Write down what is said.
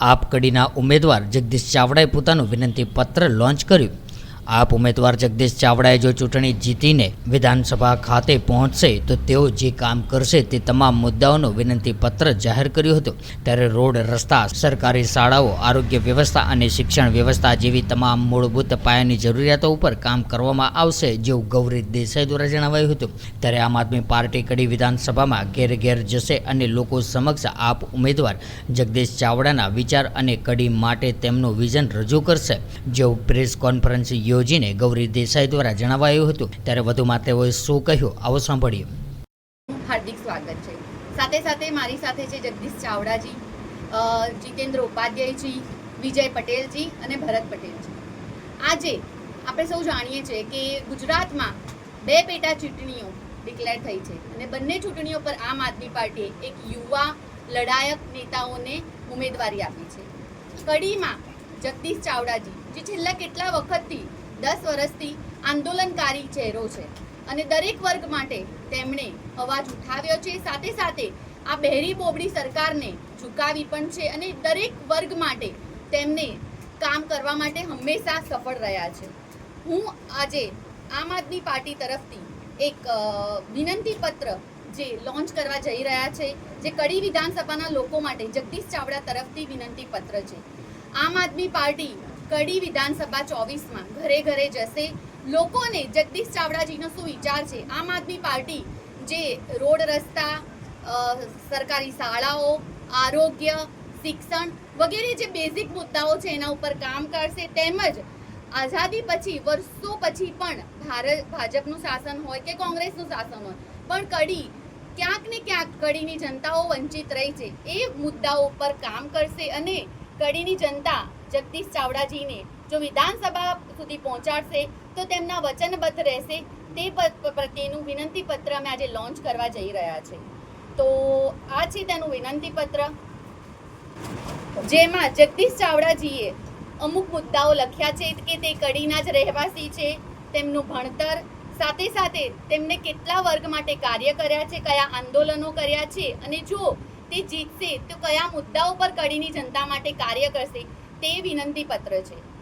આપ કડીના ઉમેદવાર જગદીશ ચાવડાએ પોતાનું વિનંતી પત્ર લોન્ચ કર્યું. આપ ઉમેદવાર જગદીશ ચાવડાએ જો ચૂંટણી જીતીને વિધાનસભા ખાતે પહોંચશે, તો તેઓ જે કામ કરશે તે તમામ મુદ્દાઓનો વિનંતી પત્ર જાહેર કર્યું હતું. ત્યારે રોડ, રસ્તા, સરકારી શાળાઓ, આરોગ્ય વ્યવસ્થા અને શિક્ષણ વ્યવસ્થા જેવી તમામ મૂળભૂત પાયાની જરૂરિયાતો ઉપર કામ કરવામાં આવશે જેવું ગૌરી દેસાઈ દ્વારા જણાવાયું હતું. ત્યારે આમ આદમી પાર્ટી કડી વિધાનસભામાં ઘેર ઘેર જશે અને લોકો સમક્ષ આપ ઉમેદવાર જગદીશ ચાવડાના વિચાર અને કડી માટે તેમનું વિઝન રજૂ કરશે. જેવું પ્રેસ કોન્ફરન્સ યોજીને ગૌરી દેસાઈ દ્વારા જણાવાયું હતું. ત્યારે વધુમાં તેઓએ શું કહ્યું, આવો સાંભળીએ. હાર્દિક સ્વાગત છે. સાથે સાથે મારી સાથે છે જગદીશ ચાવડાજી જીતેન્દ્ર ઉપાધ્યાયજી, વિજય પટેલજી અને ભરત પટેલજી. આજે આપણે સૌ જાણીએ છીએ કે ગુજરાતમાં બે પેટા ચૂંટણીઓ ડિક્લેર થઈ છે અને બંને ચૂંટણીઓ પર આમ આદમી પાર્ટીએ એક યુવા લડાયક નેતાઓને ઉમેદવારી આપી છે. કડીમાં જગદીશ ચાવડાજી, જે છેલ્લા કેટલા વખતથી દસ વર્ષથી આંદોલનકારી ચહેરો છે અને દરેક વર્ગ માટે તેમણે અવાજ ઉઠાવ્યો છે. સાથે સાથે આ બહેરી બોબડી સરકારને ઝુકાવી પણ છે અને દરેક વર્ગ માટે તેમને કામ કરવા માટે હંમેશા સફળ રહ્યા છે. હું આજે આમ આદમી પાર્ટી તરફથી એક વિનંતી પત્ર જે લોન્ચ કરવા જઈ રહ્યા છે, જે કડી વિધાનસભાના લોકો માટે જગદીશ ચાવડા તરફથી વિનંતી પત્ર છે. આમ આદમી પાર્ટી કડી વિધાનસભા ચોવીસમાં ઘરે ઘરે જશે. લોકોને જગદીશ ચાવડાજીનો શું વિચાર છે? આમ આદમી પાર્ટી જે રોડ રસ્તા સરકારી શાળાઓ, આરોગ્ય, શિક્ષણ વગેરે જે બેઝિક મુદ્દાઓ છે એના ઉપર કામ કરશે તેમજ આઝાદી પછી, વર્ષો પછી પણ ભારત ભાજપનું શાસન હોય કે કોંગ્રેસનું શાસન હોય, પણ કડી ક્યાંક ને ક્યાંક કડીની જનતાઓ વંચિત રહી છે. એ મુદ્દાઓ ઉપર કામ કરશે અને કડીની જનતા જગદીશ ચાવડાજીને જો વિધાનસભા સુધી પહોંચાડશે, તો તેમના વચનબદ્ધ રહેશે. તે પ્રત્યેનું વિનંતી અમે આજે લોન્ચ કરવા જઈ રહ્યા છે. તો આ છે તેનું વિનંતી જેમાં જગદીશ ચાવડાજીએ અમુક મુદ્દાઓ લખ્યા છે કે તે કડીના જ રહેવાસી છે, તેમનું ભણતર, સાથે સાથે તેમને કેટલા વર્ગ માટે કાર્ય કર્યા છે, કયા આંદોલનો કર્યા છે, અને જો તે જીતશે, તો કયા મુદ્દાઓ પર કડીની જનતા માટે કાર્ય કરશે? તે વિનંતી પત્ર છે.